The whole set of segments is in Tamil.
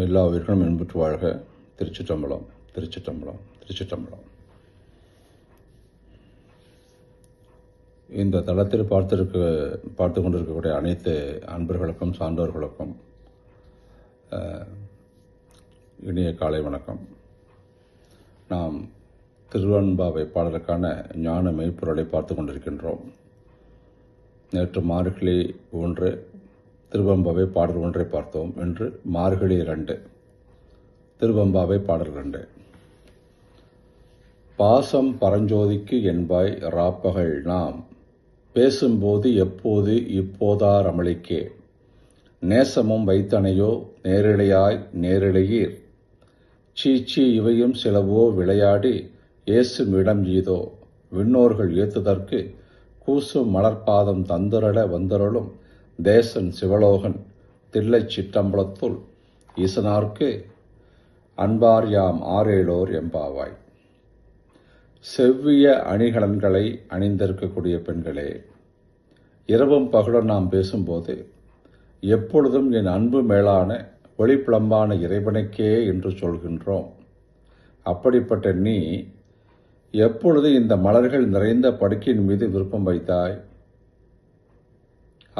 எல்லா உயிர்களும் இன்புற்று வாழ்க. திருச்சிற்றம்பலம் திருச்சிற்றம்பலம் திருச்சிற்றம்பலம். இந்த தளத்தில் பார்த்திருக்க பார்த்து கொண்டிருக்கக்கூடிய அனைத்து அன்பர்களுக்கும் சான்றோர்களுக்கும் இனிய காலை வணக்கம். நாம் திருவன்பாவை பாடலுக்கான ஞான மெய்ப்பொருளை பார்த்து கொண்டிருக்கின்றோம். நேற்று மார்கழி ஒன்று திருவம்பாவை பாடல் ஒன்றை பார்த்தோம் என்று மார்கழி இரண்டு. திருவம்பாவை பாடல் இரண்டு. பாசம் பரஞ்சோதிக்கு என்பாய் ராப்பகல் நாம். பேசும்போது எப்போது இப்போதார் அமளிக்கே. நேசமும் வைத்தனையோ நேரிழையாய் நேரிழையீர். சீச்சி இவையும் சிலவோ விளையாடி ஏசும் இடம் ஈதோ. விண்ணோர்கள் ஏத்துதற்கு கூசும் மலர்பாதம் தந்துரட வந்தருளும் தேசன் சிவலோகன் தில்லைச் சிற்றம்பலத்துள் ஈசனார்க்கு அன்பார் யாம் ஆரேலோர் எம்பாவாய். செவ்விய அணிகலன்களை அணிந்திருக்கக்கூடிய பெண்களே இரவும் பகலும் நாம் பேசும்போது எப்பொழுதும் என் அன்பு மேலான ஒளிப்பிளம்பான இறைவனுக்கே என்று சொல்கின்றோம். அப்படிப்பட்ட நீ எப்பொழுது இந்த மலர்கள் நிறைந்த படுக்கையின் மீது விருப்பம் வைத்தாய்?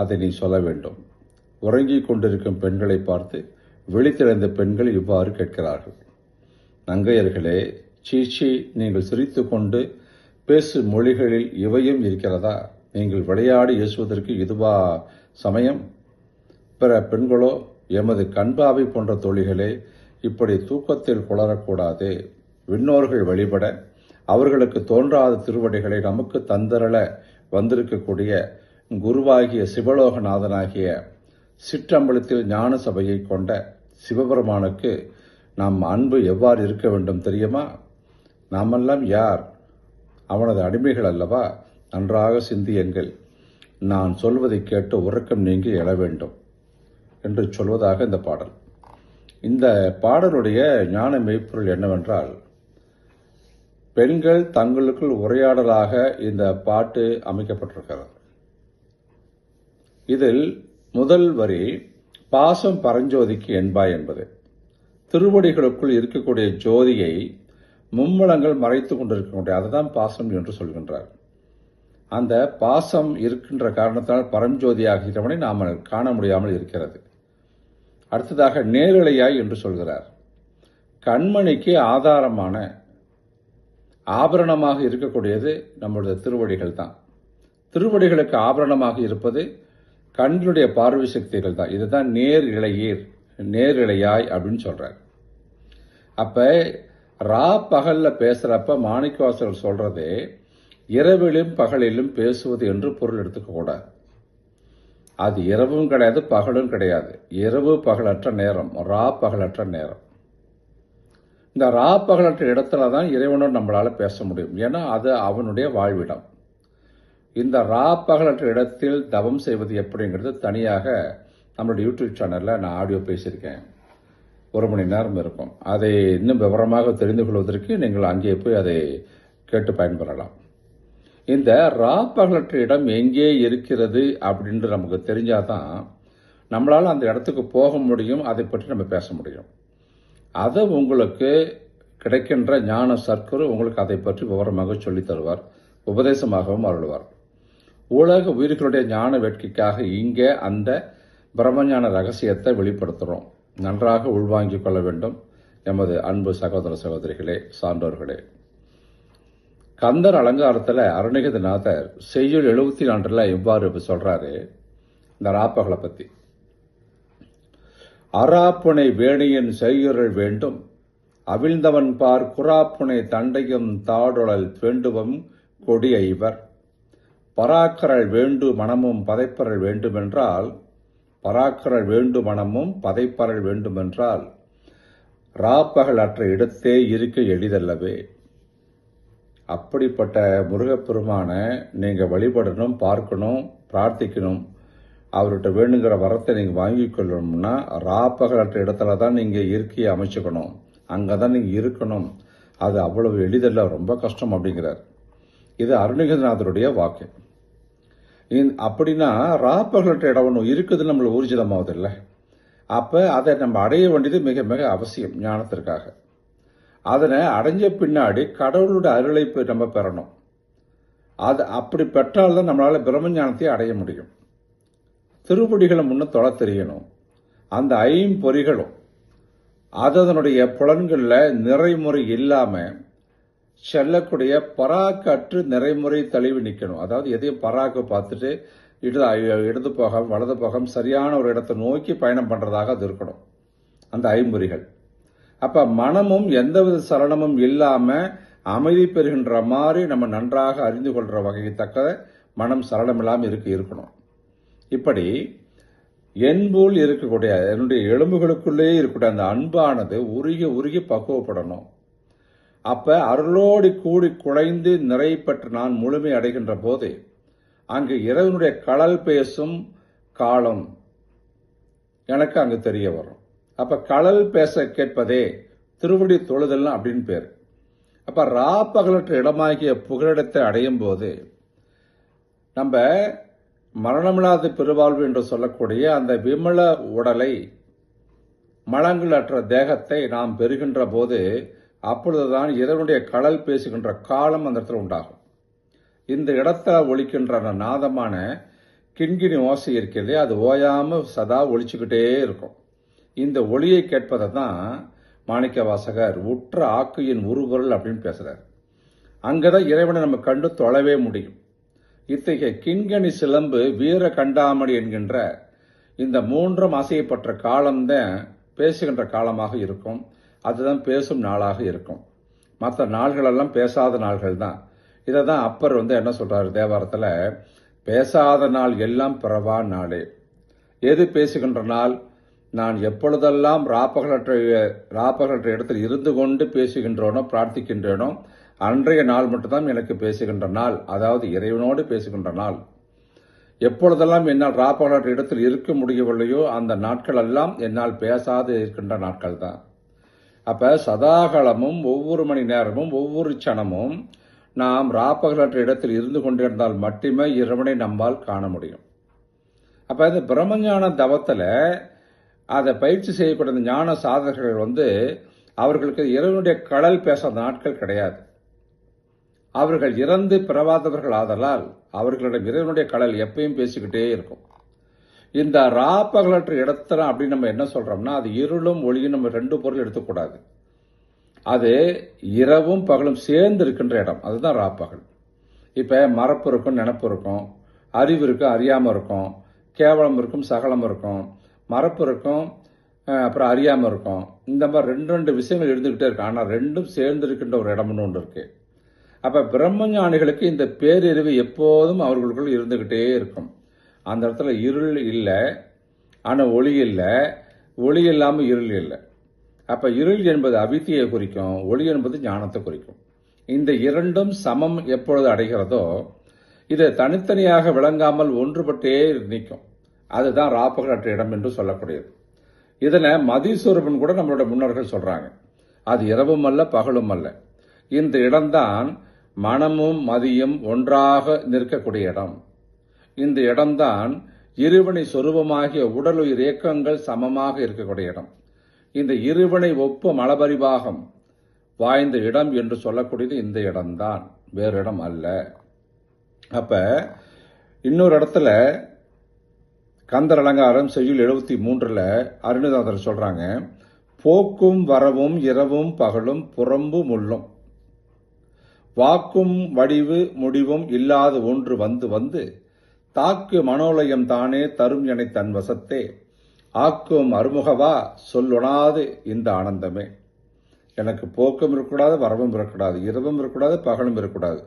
அதை நீ சொல்ல வேண்டும். உறங்கிக் கொண்டிருக்கும் பெண்களை பார்த்து விழித்திறந்த பெண்கள் இவ்வாறு கேட்கிறார்கள். நங்கையர்களே சீச்சி நீங்கள் சிரித்துக்கொண்டு பேசும் மொழிகளில் இவையும் இருக்கிறதா? நீங்கள் விளையாடி ஏசுவதற்கு இதுவா சமயம்? பிற பெண்களோ எமது கண்பாவை போன்ற தொழிகளே இப்படி தூக்கத்தில் குளரக்கூடாது விண்ணோர்கள் வழிபட அவர்களுக்கு தோன்றாத திருவடிகளை நமக்கு தந்தரல வந்திருக்கக்கூடிய குருவாகிய சிவலோகநாதனாகிய சிற்றம்பலத்தில் ஞான சபையை கொண்ட சிவபெருமானுக்கு நம் அன்பு எவ்வாறு இருக்க வேண்டும் தெரியுமா? நாமெல்லாம் யார்? அவனது அடிமைகள் அல்லவா? நன்றாக சிந்தியுங்கள் நான் சொல்வதை கேட்டு உறக்கம் நீங்கி எழ வேண்டும் என்று சொல்வதாக இந்த பாடல். இந்த பாடலுடைய ஞான மெய்ப்பொருள் என்னவென்றால் பெண்கள் தங்களுக்குள் உரையாடலாக இந்த பாட்டு அமைக்கப்பட்டிருக்கிறது. இதில் முதல் வரி பாசம் பரஞ்சோதிக்கு என்பாய் என்பது. திருவடிகளுக்குள் இருக்கக்கூடிய ஜோதியை மும்மலங்கள் மறைத்து கொண்டிருக்கக்கூடிய அதுதான் பாசம் என்று சொல்கின்றார். அந்த பாசம் இருக்கின்ற காரணத்தால் பரஞ்சோதியாகிறவனை நாம் காண முடியாமல் இருக்கிறது. அடுத்ததாக நேரிழையாய் என்று சொல்கிறார். கண்மணிக்கு ஆதாரமான ஆபரணமாக இருக்கக்கூடியது நம்முடைய திருவடிகள் தான் திருவடிகளுக்கு ஆபரணமாக இருப்பது கண்களுடைய பார்வை சக்திகள் தான். இதுதான் நேர் இளையீர் நேர் இளையாய் அப்படின்னு சொல்றார். அப்ப ரா பகல்ல பேசுறப்ப மாணிக்கவாசகர் சொல்றது இரவிலும் பகலிலும் பேசுவது என்று பொருள் எடுத்துக்கக்கூடாது அது இரவும் கிடையாது பகலும் கிடையாது. இரவு பகலற்ற நேரம் ரா பகலற்ற நேரம். இந்த ரா பகலற்ற இடத்துல தான் இறைவனோடு நம்மளால் பேச முடியும். ஏன்னா அது அவனுடைய வாழ்விடம். இந்த ரா பகலற்ற இடத்தில் தவம் செய்வது எப்படிங்கிறது தனியாக நம்மளுடைய யூடியூப் சேனலில் நான் ஆடியோ பேசியிருக்கேன். ஒரு மணி நேரம் இருக்கும். அதை இன்னும் விவரமாக தெரிந்து கொள்வதற்கு நீங்கள் அங்கே போய் அதை கேட்டு பயன்பெறலாம். இந்த ரா பகலற்ற இடம் எங்கே இருக்கிறது அப்படின்ட்டு நமக்கு தெரிஞ்சால் தான் நம்மளால் அந்த இடத்துக்கு போக முடியும் அதை பற்றி நம்ம பேச முடியும். அதை உங்களுக்கு கிடைக்கின்ற ஞான சர்க்கரு உங்களுக்கு அதை பற்றி விவரமாக சொல்லித் தருவார் உபதேசமாகவும் அருள்வார். உலக உயிர்களுடைய ஞான வேட்கைக்காக இங்கே அந்த பிரம்மஞான ரகசியத்தை வெளிப்படுத்துகிறோம் நன்றாக உள்வாங்கிக் கொள்ள வேண்டும். எமது அன்பு சகோதர சகோதரிகளே சான்றோர்களே. கந்தர் அலங்காரத்தில் அருணகிரிநாதர் செய்யுள் எழுபத்தி நான்கில் இவ்வாறு சொல்கிறாரு இந்த ராப்பகளை பற்றி அராப்புனை வேணியின் செய்யுறல் வேண்டும். அவிழ்ந்தவன் பார் குராப்புனை தண்டையும் தாடுழல் வேண்டுவம் கொடிய இவர். பராக்கரல் வேண்டு மனமும் பதைப்பரல் வேண்டுமென்றால் பராக்கரல் வேண்டு மனமும் பதைப்பரல் வேண்டுமென்றால் ராப்பகல் அற்ற இடத்தே இருக்க எளிதல்லவே. அப்படிப்பட்ட முருகப்பெருமான நீங்கள் வழிபடணும் பார்க்கணும் பிரார்த்திக்கணும் அவர்கிட்ட வேணுங்கிற வரத்தை நீங்கள் வாங்கி கொள்ளணும்னா அற்ற இடத்துல தான் நீங்கள் இருக்கையை அமைச்சுக்கணும். அங்கதான் நீங்கள் இருக்கணும். அது அவ்வளவு எளிதல்ல ரொம்ப கஷ்டம் அப்படிங்கிறார். இது அருணகிரிநாதருடைய வாக்கு அப்படின்னா ராப்பகலற்ற இடம் ஒன்று இருக்குது நம்மளை ஊர்ஜிதமாவது இல்லை அப்போ அதை நம்ம அடைய வேண்டியது மிக மிக அவசியம் ஞானத்திற்காக. அதனை அடைஞ்ச பின்னாடி கடவுளோட அருளை நம்ம பெறணும். அது அப்படி பெற்றால்தான் நம்மளால் பிரம்ம ஞானத்தை அடைய முடியும். திருப்படிகளை முன்ன தொலை தெரியணும். அந்த ஐம்பொறிகளும் அது அதனுடைய புலன்களில் நிறைமுறை இல்லாமல் செல்லக்கூடிய பராக்கற்று நிறைமுறை தழுவி நிற்கணும் அதாவது எதையும் பராக்கு பார்த்துட்டு இடது இடது போகம் வலது போகம் சரியான ஒரு இடத்தை நோக்கி பயணம் பண்ணுறதாக அது இருக்கணும். அந்த ஐம்பொறிகள் அப்போ மனமும் எந்தவித சலனமும் இல்லாமல் அமைதி பெறுகின்ற மாதிரி நம்ம நன்றாக அறிந்து கொள்கிற வகையை தக்க மனம் சலனம் இல்லாமல் இருக்கு இருக்கணும். இப்படி என்போல் இருக்கக்கூடிய என்னுடைய எலும்புகளுக்குள்ளேயே இருக்கக்கூடிய அந்த அன்பானது உருகி உருகி பக்குவப்படணும். அப்ப அருளோடி கூடி குலைந்து நிறை பெற்று நான் முழுமை அடைகின்ற போது அங்கு இறைவனுடைய கடல் பேசும் காலம் எனக்கு அங்கு தெரிய வரும். அப்ப கடல் பேச கேட்பதே திருவடி தொழுதல் அப்படின்னு பேர். அப்ப ரா பகலற்ற இடமாகிய புகலிடத்தை அடையும் போது நம்ம மரணமில்லாத பெருவாழ்வு என்று சொல்லக்கூடிய அந்த விமல உடலை மலங்களற்ற தேகத்தை நாம் பெறுகின்ற போது அப்பொழுதுதான் இறைவனுடைய கடல் பேசுகின்ற காலம் அந்த இடத்துல உண்டாகும். இந்த இடத்துல ஒழிக்கின்ற அந்த நாதமான கிண்கிணி ஓசை இருக்கிறதே அது ஓயாமல் சதா ஒழிச்சுக்கிட்டே இருக்கும். இந்த ஒளியை கேட்பதை தான் மாணிக்க வாசகர் உற்ற ஆக்கையின் உருகுரல் அப்படின்னு பேசுகிறார் அங்கே தான் இறைவனை நம்ம கண்டு தொலைவே முடியும். இத்தகைய கிண்கணி சிலம்பு வீர கண்டாமணி என்கின்ற இந்த மூன்றும் அசையப்பட்ட காலம்தான் பேசுகின்ற காலமாக இருக்கும். அதுதான் பேசும் நாளாக இருக்கும். மற்ற நாள்களெல்லாம் பேசாத நாள்கள் தான் இதை தான் அப்பர் வந்து என்ன சொல்கிறார் தேவாரத்தில்? பேசாத நாள் எல்லாம் பிறவா நாளே. எது பேசுகின்ற நாள்? நான் எப்பொழுதெல்லாம் ராப்பகலற்ற ராப்பகலற்ற இடத்தில் இருந்து கொண்டு பேசுகின்றோனோ பிரார்த்திக்கின்றேனோ அன்றைய நாள் மட்டும்தான் எனக்கு பேசுகின்ற நாள். அதாவது இறைவனோடு பேசுகின்ற நாள். எப்பொழுதெல்லாம் என்னால் ராப்பகலற்ற இடத்தில் இருக்க முடியவில்லையோ அந்த நாட்கள் எல்லாம் என்னால் பேசாது இருக்கின்ற நாட்கள் தான் அப்போ சதாகாலமும் ஒவ்வொரு மணி நேரமும் ஒவ்வொரு சனமும் நாம் ராப்பகலற்ற இடத்தில் இருந்து கொண்டிருந்தால் மட்டுமே இறைவனை நம்மால் காண முடியும். அப்போ இந்த பிரம்மஞான தவத்தில் அதை பயிற்சி செய்யக்கூடிய ஞான சாதகர்கள் வந்து அவர்களுக்கு இறைவனுடைய கடல் பேசாத நாட்கள் கிடையாது. அவர்கள் இறந்து பிறவாதவர்கள் ஆதலால் அவர்களிடம் இறைவனுடைய கடல் எப்பயும் பேசிக்கிட்டே இருக்கும். இந்த ராப்பகலற்ற இடத்துல அப்படின்னு நம்ம என்ன சொல்கிறோம்னா அது இருளும் ஒளியும் நம்ம ரெண்டு பொருள் எடுத்துக்கூடாது. அது இரவும் பகலும் சேர்ந்து இருக்கின்ற இடம். அதுதான் ராப்பகல். இப்போ மரப்பு இருக்கும் நினப்பு இருக்கும். அறிவு இருக்கும் அறியாமல் இருக்கும். கேவலம் இருக்கும் சகலம் இருக்கும். மரப்பு இருக்கும் அப்புறம் அறியாமல் இருக்கும். இந்த மாதிரி ரெண்டு ரெண்டு விஷயங்கள் இருந்துக்கிட்டே இருக்கு. ஆனால் ரெண்டும் சேர்ந்து இருக்கின்ற ஒரு இடம்னு ஒன்று இருக்குது அப்போ பிரம்மஞானிகளுக்கு இந்த பேரறிவு எப்போதும் அவர்களுக்குள் இருந்துக்கிட்டே இருக்கும். அந்த இடத்துல இருள் இல்லை ஆனால் ஒளி இல்லை. ஒளி இல்லாமல் இருள் இல்லை. அப்போ இருள் என்பது அவித்தியை குறிக்கும் ஒளி என்பது ஞானத்தை குறிக்கும். இந்த இரண்டும் சமம் எப்பொழுது அடைகிறதோ இது தனித்தனியாக விளங்காமல் ஒன்றுபட்டே நிற்கும். அதுதான் ராப்பகலற்ற இடம் என்று சொல்லக்கூடியது. இதனை மதிஸ்வரூபன் கூட நம்மளோட முன்னோர்கள் சொல்கிறாங்க அது இரவும் அல்ல பகலும் அல்ல. இந்த இடம்தான் மனமும் மதியும் ஒன்றாக நிற்கக்கூடிய இடம். இந்த இடம்தான் இருவினை சொரூபமாகிய உடலுயிர் இயக்கங்கள் சமமாக இருக்கக்கூடிய இடம். இந்த இருவினை ஒப்பு மலபரிபாகம் வாய்ந்த இடம் என்று சொல்லக்கூடியது இந்த இடம்தான். வேறு இடம் அல்ல. அப்ப இன்னொரு இடத்துல கந்தர் அலங்காரம் செய்யுள் எழுபத்தி மூன்றில் அருணதாதர் சொல்கிறாங்க போக்கும் வரவும் இரவும் பகலும் புறம்பு முள்ளும். வாக்கும் வடிவு முடிவும் இல்லாத ஒன்று வந்து வந்து தாக்கு மனோலயம் தானே தரும் என தன் வசத்தே. ஆக்கும் அருமுகவா சொல்லொணாது இந்த ஆனந்தமே. எனக்கு போக்கும் இருக்கக்கூடாது வரவும் இருக்கக்கூடாது இரவும் இருக்கக்கூடாது பகலும் இருக்கக்கூடாது.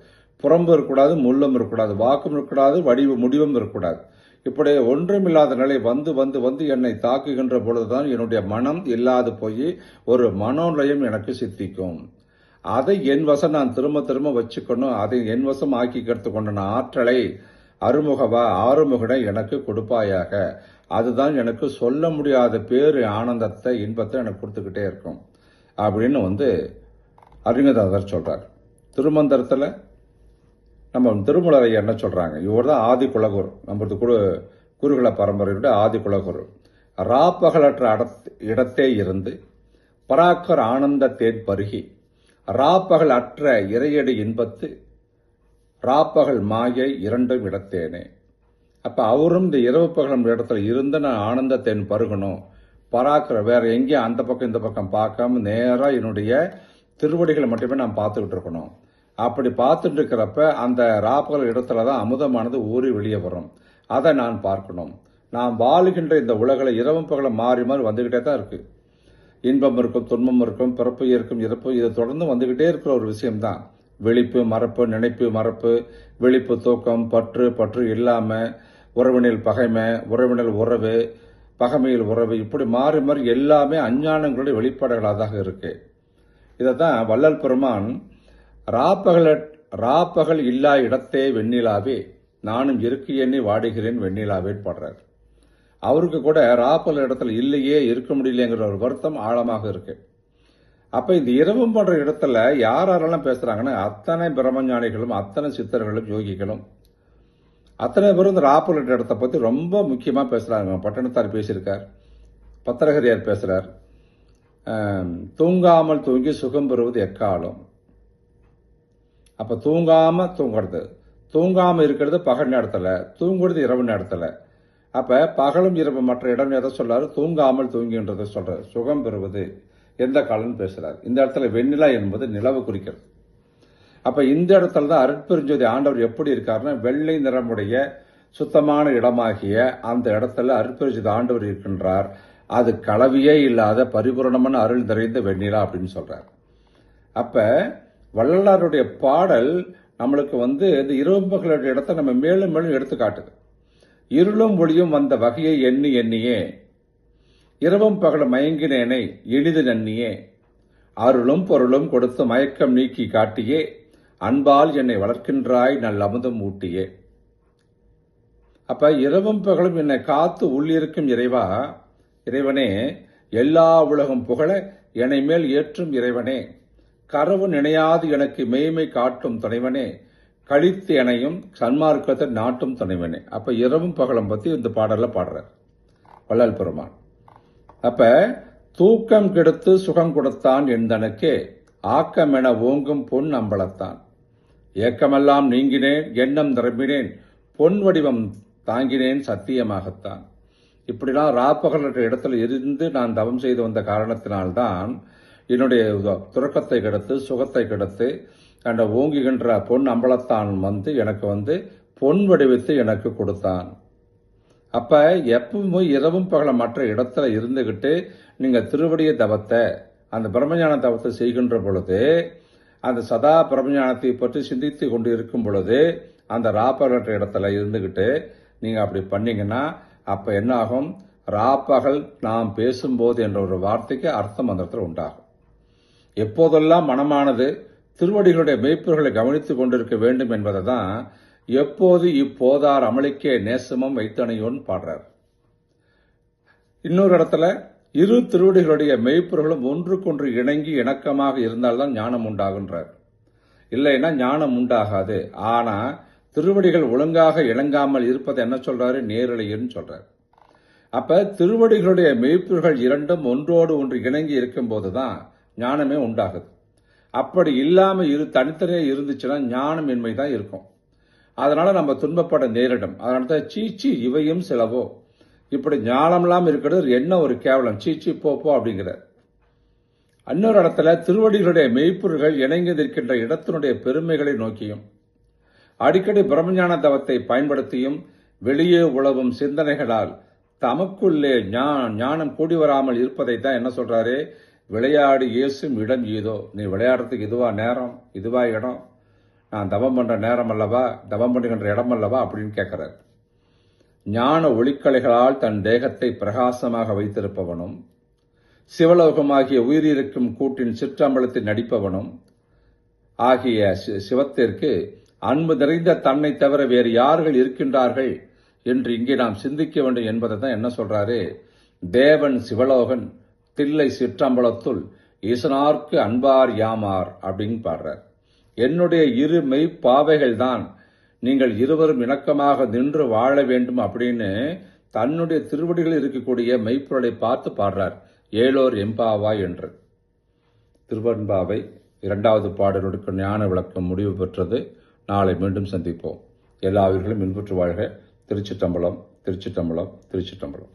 புறம்பு இருக்கக்கூடாது முள்ளும் இருக்கக்கூடாது வாக்கும் இருக்கக்கூடாது வடிவு முடிவும் இருக்கக்கூடாது. இப்படி ஒன்றுமில்லாத நிலை வந்து வந்து வந்து என்னை தாக்குகின்ற பொழுதுதான் என்னுடைய மனம் இல்லாது போய் ஒரு மனோலயம் எனக்கு சித்திக்கும். அதை என் வசம் நான் திரும்ப திரும்ப வச்சுக்கணும். அதை என் வசம் ஆக்கிக்கிறது கொண்ட ஆற்றலை அருமுகவா ஆறுமுகனை எனக்கு கொடுப்பாயாக. அதுதான் எனக்கு சொல்ல முடியாத பேரு ஆனந்தத்தை இன்பத்தை எனக்கு கொடுத்துக்கிட்டே இருக்கும். அப்படின்னு வந்து அறிஞதாதர் சொல்கிறார் திருமந்திரத்தில் நம்ம திருமலரை என்ன சொல்கிறாங்க இவர் தான் ஆதி குலகுரு. நம்மளது குரு குருகுல பரம்பரையுடைய ஆதி குலகுரு. ராப்பகலற்ற அடத்- இடத்தே இருந்து பராக்கர் ஆனந்த தேன் பருகி ராப்பகல் அற்ற இறையடி இன்பத்து ராப்பகல் மாயை இரண்டும் இடத்தேனே. அப்போ அவரும் இந்த இரவு பகலும் இடத்துல இருந்து நான் ஆனந்தத்தேன் பருகணும். பராக்கிற வேற எங்கேயும் அந்த பக்கம் இந்த பக்கம் பார்க்காம நேராக என்னுடைய திருவடிகளை மட்டுமே நான் பார்த்துக்கிட்டு இருக்கணும். அப்படி பார்த்துட்டு இருக்கிறப்ப அந்த ராப்பகல் இடத்துல தான் அமுதமானது ஊறி வெளியே வரும். அதை நான் பார்க்கணும். நாம் வாழுகின்ற இந்த உலகில் இரவும் பகலும் மாறி மாறி வந்துக்கிட்டே தான் இருக்குது இன்பம் இருக்கும் துன்பம் இருக்கும் பிறப்பு இருக்கும் இறப்பு இது தொடர்ந்து வந்துக்கிட்டே இருக்கிற ஒரு விஷயம்தான். விழிப்பு மறப்பு நினைப்பு மறப்பு விழிப்பு தூக்கம் பற்று பற்று இல்லாமல் உறவினில் பகைமை உறவினில் உறவு பகைமையில் உறவு இப்படி மாறி மாறி எல்லாமே அஞ்ஞானங்களுடைய வெளிப்பாடுகளாக இருக்கு. இதை தான் வள்ளல் பெருமான் ராப்பகல ராப்பகல் இல்லா இடத்தே வெண்ணிலாவே நானும் இருக்கு எண்ணி வாடுகிறேன் வெண்ணிலாவே பாடுறார். அவருக்கு கூட ராப்பகல் இடத்துல இல்லையே இருக்க முடியலைங்கிற ஒரு வருத்தம் ஆழமாக இருக்குது அப்ப இந்த இரவும் போன்ற இடத்துல யார் யாரெல்லாம் பேசுகிறாங்கன்னா அத்தனை பிரம்மஞானிகளும் அத்தனை சித்தர்களும் யோகிகளும். அத்தனை பேரும் இந்த ராப்பகல் இடத்தை பத்தி ரொம்ப முக்கியமா பேசுறாங்க. பட்டணத்தார் பேசியிருக்கார். பத்திரகரியார் பேசுறார். தூங்காமல் தூங்கி சுகம் பெறுவது எக்காலம்? அப்ப தூங்காம தூங்குறது. தூங்காம இருக்கிறது பகல் நேரத்துல தூங்குறது இரவு நேரத்துல. அப்ப பகலும் இரவு மற்ற இடம் எதை சொல்றாரு தூங்காமல் தூங்குகின்றதை சொல்கிறார் சுகம் பெறுவது. எந்த காலம்னு பேசுகிறார் இந்த இடத்துல வெண்ணிலா என்பது நிலவு குறிக்கிறது. அப்போ இந்த இடத்துல தான் அருட்பெருஞ்சோதி ஆண்டவர் எப்படி இருக்காருன்னா வெள்ளை நிறமுடைய சுத்தமான இடமாகிய அந்த இடத்துல அருட்பெருஞ்சோதி ஆண்டவர் இருக்கின்றார். அது கலவியே இல்லாத பரிபூரணமான அருள் நிறைந்த வெண்ணிலா அப்படின்னு சொல்கிறார் அப்போ வள்ளலாருடைய பாடல் நம்மளுக்கு வந்து இந்த இரவு பகலுடைய இடத்த நம்ம மேலும் மேலும் எடுத்து காட்டுது. இருளும் ஒளியும் வந்த வகையை எண்ணி எண்ணியே. இரவும் பகல மயங்கினேனை எளிது நன்னியே அருளும் பொருளும் கொடுத்து மயக்கம் நீக்கி காட்டியே. அன்பால் என்னை வளர்க்கின்றாய் நல் அமுதம் ஊட்டியே. அப்ப இரவும் பகலும் என்னை காத்து உள்ளிருக்கும் இறைவா இறைவனே எல்லா உலகம் புகழ என்னை மேல் ஏற்றும் இறைவனே. கரவு நினையாது எனக்கு மெய்மை காட்டும் துணைவனே. கழித்து எனையும் சன்மார்க்கத்தை நாட்டும் துணைவனே. அப்ப இரவும் பகலும் பத்தி இந்த பாடல்ல பாடுறார். வள்ளல் பெருமான். அப்ப தூக்கம் கெடுத்து சுகம் கொடுத்தான் எந்தனுக்கே என ஓங்கும் பொன் அம்பலத்தான். ஏக்கமெல்லாம் நீங்கினேன் எண்ணம் நிரம்பினேன் பொன் வடிவம் தாங்கினேன் சத்தியமாகத்தான். இப்படிலாம் என்ற இடத்துல இருந்து நான் தவம் செய்து வந்த காரணத்தினால்தான் என்னுடைய துறக்கத்தை கெடுத்து சுகத்தை கெடுத்து அந்த ஓங்குகின்ற பொன் அம்பலத்தான் வந்து எனக்கு வந்து பொன் வடிவத்தை எனக்கு கொடுத்தான். அப்ப எப்பவும் இரவும் பகல மற்ற இடத்துல இருந்துகிட்டு நீங்க திருவடிய தவத்தை அந்த பிரம்மஞான தவத்தை செய்கின்ற பொழுது அந்த சதா பிரம்மஞானத்தை பற்றி சிந்தித்து கொண்டு இருக்கும் பொழுது அந்த ராப்பகலற்ற இடத்துல இருந்துகிட்டு நீங்க அப்படி பண்ணீங்கன்னா அப்ப என்ன ஆகும் ராப்பகல் நாம் பேசும்போது என்ற ஒரு வார்த்தைக்கு அர்த்தம் அந்த இடத்துல உண்டாகும். எப்போதெல்லாம் மனமானது திருவடிகளுடைய மெய்ப்புகளை கவனித்துக் கொண்டிருக்க வேண்டும் என்பதை தான் எப்போது இப்போதார் அமளிக்கே நேசமும் வைத்தனையோன் பாடுறார். இன்னொரு இடத்துல இரு திருவடிகளுடைய மெய்ப்பொருளும் ஒன்றுக்கொன்று இணங்கி இணக்கமாக இருந்தால்தான் ஞானம் உண்டாகுன்றார். இல்லைன்னா ஞானம் உண்டாகாது. ஆனா திருவடிகள் ஒழுங்காக இணங்காமல் இருப்பதை என்ன சொல்றாரு? நேரலைன்னு சொல்றார். அப்ப திருவடிகளுடைய மெய்ப்பொருள்கள் இரண்டும் ஒன்றோடு ஒன்று இணங்கி இருக்கும்போது தான் ஞானமே உண்டாகுது. அப்படி இல்லாமல் இரு தனித்தனியே இருந்துச்சுன்னா ஞானமின்மை தான் இருக்கும். அதனால் நம்ம துன்பப்பட நேரிடும். அதனால தான் சீச்சி இவையும் சிலவோ. இப்படி ஞானம்லாம் இருக்கிறது என்ன ஒரு கேவலம். சீச்சி போப்போ அப்படிங்கிற அப்படிங்கிறார். இன்னொரு இடத்துல திருவடிகளுடைய மெய்ப்பொருள்கள் இணங்கி நிற்கின்ற இடத்தினுடைய பெருமைகளை நோக்கியும் அடிக்கடி பிரம்மஞான தவத்தை பயன்படுத்தியும் வெளியே உழவும் சிந்தனைகளால் தமக்குள்ளே ஞா- ஞானம் கூடி வராமல் இருப்பதை தான் என்ன சொல்றாரு? விளையாடி இயேசும் இடம் ஏதோ நீ விளையாடுறதுக்கு இதுவா நேரம்? இதுவா இடம்? நான் தவம் பண்ணுற நேரம் அல்லவா தவம் பண்ணுகின்ற இடம் அல்லவா அப்படின்னு கேட்குறார். ஞான ஒளிக்கலைகளால் தன் தேகத்தை பிரகாசமாக வைத்திருப்பவனும் சிவலோகமாகிய உயிரிருக்கும் கூட்டின் சிற்றம்பலத்தில் நடிப்பவனும் ஆகிய சி- சிவத்திற்கு அன்பு நிறைந்த தன்னை தவிர வேறு யார்கள் இருக்கின்றார்கள் என்று இங்கே நாம் சிந்திக்க வேண்டும் என்பதை தான் என்ன சொல்றாரு? தேவன் சிவலோகன் தில்லை சிற்றம்பலத்துள் ஈசனார்க்கு அன்பார் யாமார் அப்படின்னு பாடுறார். என்னுடைய இரு மெய்ப்பாவைகள் தான் நீங்கள் இருவரும் இணக்கமாக நின்று வாழ வேண்டும் அப்படின்னு தன்னுடைய திருவடிகளில் இருக்கக்கூடிய மெய்ப்பொருளை பார்த்து பாடுறார். ஏலோர் எம்பாவா என்று. திருவன்பாவை இரண்டாவது பாடலுக்கு ஞான விளக்கம் முடிவு பெற்றது. நாளை மீண்டும் சந்திப்போம். எல்லா உயிர்களும் இன்புற்று வாழ்க. திருச்சிட்டம்பலம் திருச்சிட்டம்பலம் திருச்சிட்டம்பலம்